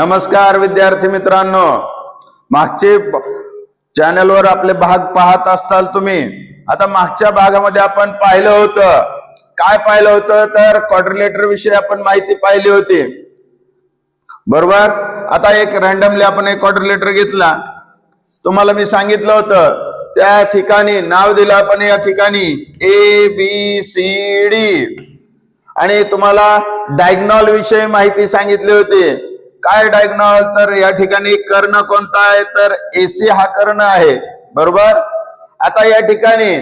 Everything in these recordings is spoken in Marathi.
नमस्कार विद्यार्थी मित्रांनो. मागचे चॅनलवर आपले भाग पाहत असताल तुम्ही. आता मागच्या भागामध्ये आपण पाहिलं होतं. काय पाहिलं होतं? तर क्वाड्रिलेटर विषयी आपण माहिती पाहिली होती. बरोबर? आता एक रॅन्डमली आपण एक क्वाड्रिलेटर घेतला. तुम्हाला मी सांगितलं होतं त्या ठिकाणी नाव दिलं आपण या ठिकाणी ए बी सी डी आणि तुम्हाला डायग्नॉल विषयी माहिती सांगितली होती. काय डायग्नॉल तर या ठिकाणी कर्ण कोणता आहे? तर एसी हा कर्ण आहे. बरोबर? आता या ठिकाणी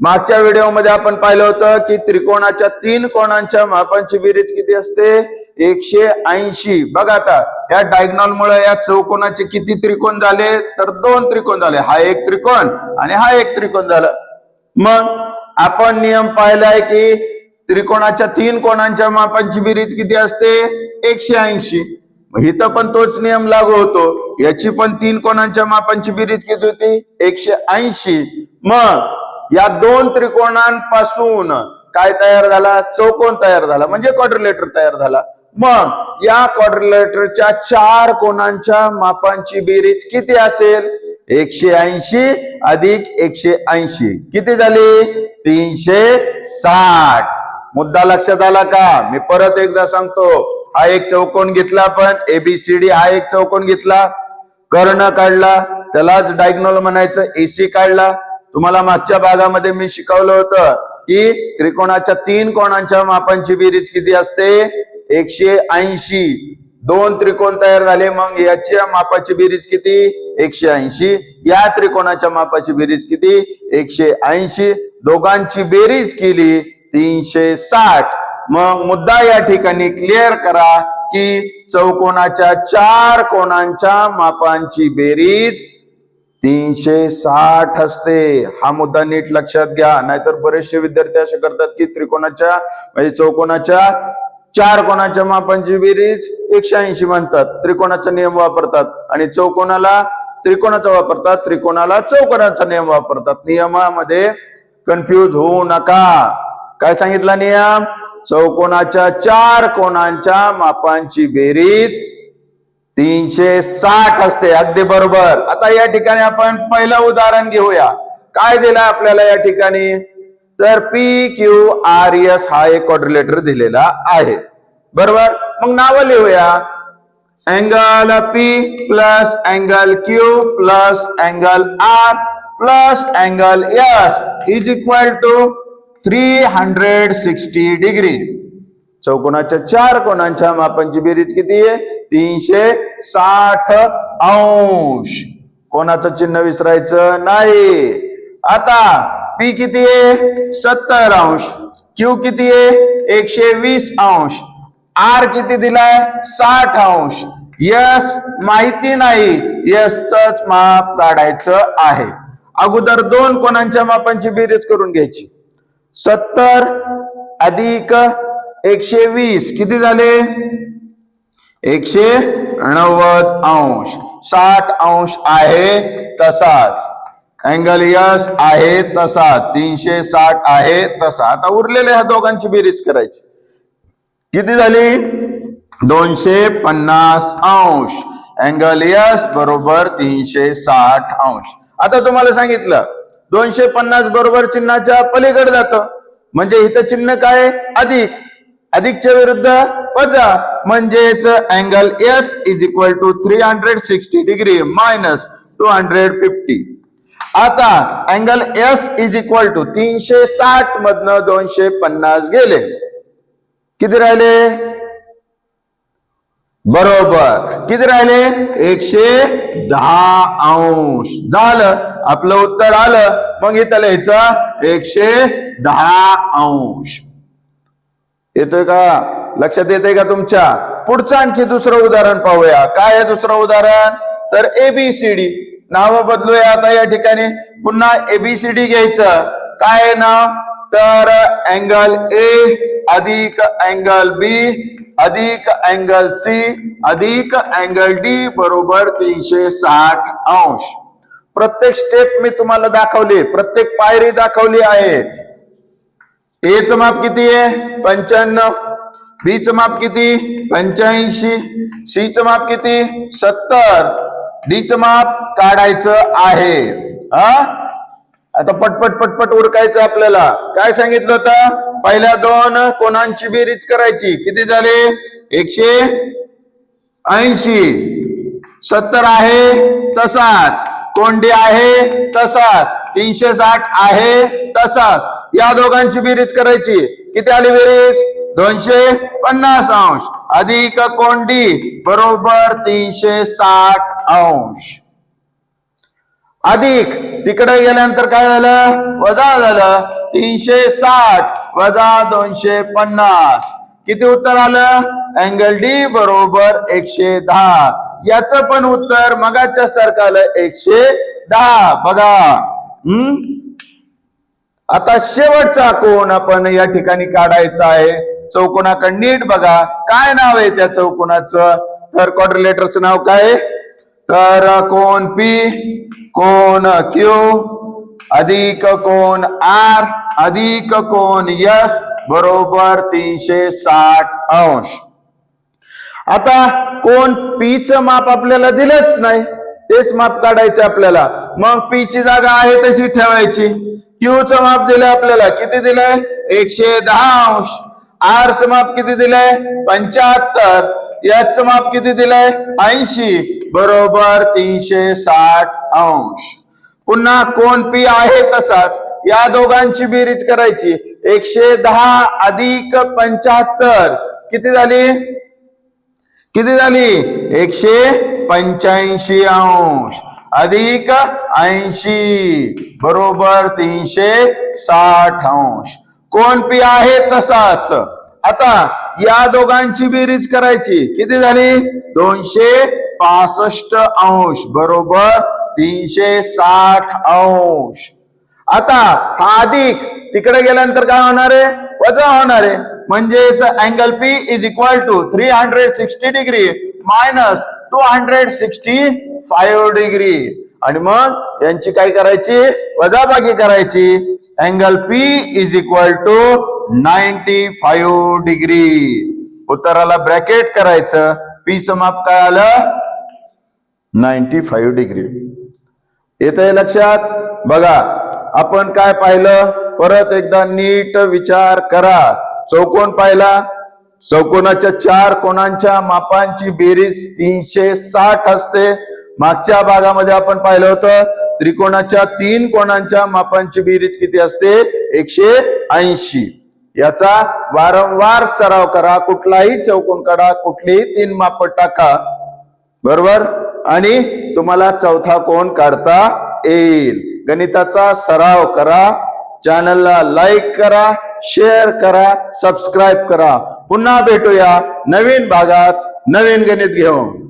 मागच्या व्हिडिओमध्ये आपण पाहिलं होतं की त्रिकोणाच्या तीन कोणांच्या मापांची बेरीज किती असते? एकशे ऐंशी. बघा आता या डायग्नॉल मुळे या चौकोनाचे किती त्रिकोण झाले? तर दोन त्रिकोण झाले. हा एक त्रिकोण आणि हा एक त्रिकोण झाला. मग आपण नियम पाहिलाय की त्रिकोणाच्या तीन कोणांच्या मापांची बेरीज किती असते? एकशे ऐंशी. इथं पण तोच नियम लागू होतो. याची पण तीन कोणांच्या मापांची बेरीज किती होती? एकशे ऐंशी. मग या दोन त्रिकोणांपासून काय तयार झाला? चौकोन तयार झाला. म्हणजे क्वाड्रिलेटर तयार झाला. मग या क्वाड्रिलेटरच्या चार कोणांच्या मापांची बेरीज किती असेल? एकशे ऐंशी अधिक एकशे ऐंशी. किती झाली? तीनशे साठ. मुद्दा लक्षात आला का? मी परत एकदा सांगतो. हा एक चौकोन घेतला आपण एबीसीडी हा एक चौकोन घेतला. कर्ण काढला त्यालाच डायग्नोल म्हणायचं एसी काढला. तुम्हाला मागच्या भागामध्ये मी शिकवलं होतं की त्रिकोणाच्या तीन कोणांच्या मापांची बेरीज किती असते? एकशे ऐंशी. दोन त्रिकोण तयार झाले मग याच्या मापाची बेरीज किती? एकशे ऐंशी. या त्रिकोणाच्या मापाची बेरीज किती? एकशे ऐंशी. दोघांची बेरीज केली तीनशे साठ. मग मुद्दा या ठिकाणी क्लिअर करा की चौकोनाच्या चार कोणांच्या मापांची बेरीज तीनशे साठ असते. हा मुद्दा नीट लक्षात घ्या. नाहीतर बरेचसे विद्यार्थी असे करतात की त्रिकोणाच्या म्हणजे चौकोनाच्या चार कोणाच्या मापांची बेरीज एकशे ऐंशी म्हणतात. त्रिकोणाचा नियम वापरतात आणि चौकोनाला त्रिकोणाचा वापरतात त्रिकोणाला चौकोनाचा नियम वापरतात. नियमामध्ये कन्फ्यूज होऊ नका. काय सांगितला नियम? चौकोनाच्या चार कोणांच्या मापांची बेरीज तीनशे साठ असते अगदी बरोबर. आता या ठिकाणी आपण पहिलं उदाहरण घेऊया. काय दिलं आपल्याला या ठिकाणी? तर पी क्यू आर एस हा एक क्वाड्रिलेटर दिलेला आहे. बरोबर? मग नावं लिहूया. Angle P plus angle Q plus angle R plus angle S is equal to three hundred sixty degree चौकोनाच्या चार कोणांच्या मापांची बेरीज किती आहे? तीनशे साठ अंश. कोणाचं चिन्ह विसरायचं नाही. आता पी किती आहे? सत्तर अंश. क्यू किती आहे? एकशे वीस अंश. आर किती दिलाय? साठ अंश. यस माहिती नाही. यसच माप काढायचं आहे. अगोदर दोन कोणांच्या मापांची बेरीज करून घ्यायची. सत्तर अधिक एकशे वीस. किती झाले? एकशे नव्वद अंश. साठ अंश आहे तसाच. अँगल यस आहे तसा तीनशे साठ आहे तसा आता उरलेल्या ह्या दोघांची बेरीज करायची. किती झाली? दोनशे पन्नास अंश. अँगल यस बरोबर तीनशे साठ अंश. आता तुम्हाला सांगितलं दोनशे पन्नास बरोबर चिन्हाच्या पलीकडे जातं. म्हणजे इथं चिन्ह काय? अधिक. अधिकच्या विरुद्ध वजा. म्हणजेच angle S is equal to three hundred sixty degree minus two hundred fifty आता angle S is equal to तीनशे साठ मधनं दोनशे पन्नास गेले. किती राहिले? बरोबर. किती राहिले? एकशे दहा अंश. झालं. आपलं उत्तर आलं. मग इथं लिहायचं एकशे दहा अंश. येतोय का? लक्षात येते का तुमच्या? पुढचं आणखी दुसरं उदाहरण पाहूया. काय आहे दुसरं उदाहरण? तर एबीसीडी नाव बदलूया आता या ठिकाणी. पुन्हा एबीसीडी घ्यायचं. काय नाव? तर अँगल ए अधिक अँगल बी अधिक अँगल सी अधिक अँगल डी बरोबर तीनशे साठ अंश. प्रत्येक स्टेप मी तुम्हाला दाखवली प्रत्येक पायरी दाखवली आहे. एच माप किती आहे? पंच्याण्णव. बीच माप किती? पंच्याऐंशी. सी च माप किती? सत्तर. डी च माप काढायचं आहे. हा? आता पटपट पटपट उरकायचं आपल्याला. काय सांगितलं होतं? पहिल्या दोन कोणांची बेरीज करायची? किती झाले? एकशे ऐंशी. सत्तर आहे तसाच. कोंडी आहे तसाच. तीनशे साठ आहे तसाच. या दोघांची बेरीज करायची. किती आली बेरीज दोनशे पन्नास अंश. अधिक कोंडी बरोबर तीनशे साठ अंश. अधिक. तिकडे गेल्यानंतर काय झालं? वजा झालं. तीनशे साठ वजा दोनशे पन्नास. किती उत्तर आलं? अँगल डी बरोबर एकशे दहा. याच पण उत्तर मगाच्या सारखं आलं एकशे दहा. बघा. हम्म? आता शेवटचा कोण आपण या ठिकाणी काढायचा आहे? चौकोनाकडे नीट बघा. काय नाव आहे त्या चौकोनाचं? तर क्वाड्रिलेटरचं नाव काय? आहे? तर कोण पी कोण क्यू अधिक कोण आर अधिक कोण यस बरोबर तीनशे साठ अंश. आता कोण पीच माप आपल्याला दिलंच नाही तेच माप काढायचं आपल्याला. मग पी ची जागा आहे तशी ठेवायची. क्यूचं माप दिलंय आपल्याला किती दिलंय? एकशे दहा अंश. आरचं माप किती दिलंय? पंच्याहत्तर. याच माप किती दिलंय? ऐंशी. बरोबर तीनशे साठ अंश. पुन्हा कोण पी आहे तसाच या दोघांची बेरीज करायची. एकशे दहा अधिक पंच्याहत्तर. किती झाली? किती झाली? एकशे पंच्याऐंशी अंश. अधिक ऐंशी बरोबर तीनशे साठ अंश. कोण पी आहे तसाच? आता या दोघांची बेरीज करायची. किती झाली? दोनशे पासष्ट अंश बरोबर तीनशे साठ अंश. आता हा अधिक तिकडे गेल्यानंतर काय होणार आहे? वजा होणार आहे. म्हणजेच angle P is equal to three hundred sixty degree minus two hundred sixty five degree आणि मग यांची काय करायची? वजाबाकी करायची. Angle P is equal to ninety five degree उत्तराला bracket करायचं. पीचं माप काय आलं? नाईन्टी फाईव्ह डिग्री येत आहे लक्षात? बघा आपण काय पाहिलं? परत एकदा नीट विचार करा. चौकोन पाहिला. चौकोनाच्या चार कोणांच्या मापांची बेरीज तीनशे साठ असते. मागच्या भागामध्ये आपण पाहिलं होतं त्रिकोणाच्या तीन कोणांच्या मापांची बेरीज किती असते? एकशे ऐंशी. याचा वारंवार सराव करा कुठलाही चौकोन काढा कुठलीही तीन माप टाका. बरोबर? आणि तुम्हाला चौथा कोण काढता येईल? गणिताचा सराव करा चॅनलला लाईक करा शेअर करा सबस्क्राईब करा. पुन्हा भेटूया नवीन भागात नवीन गणित घेऊन.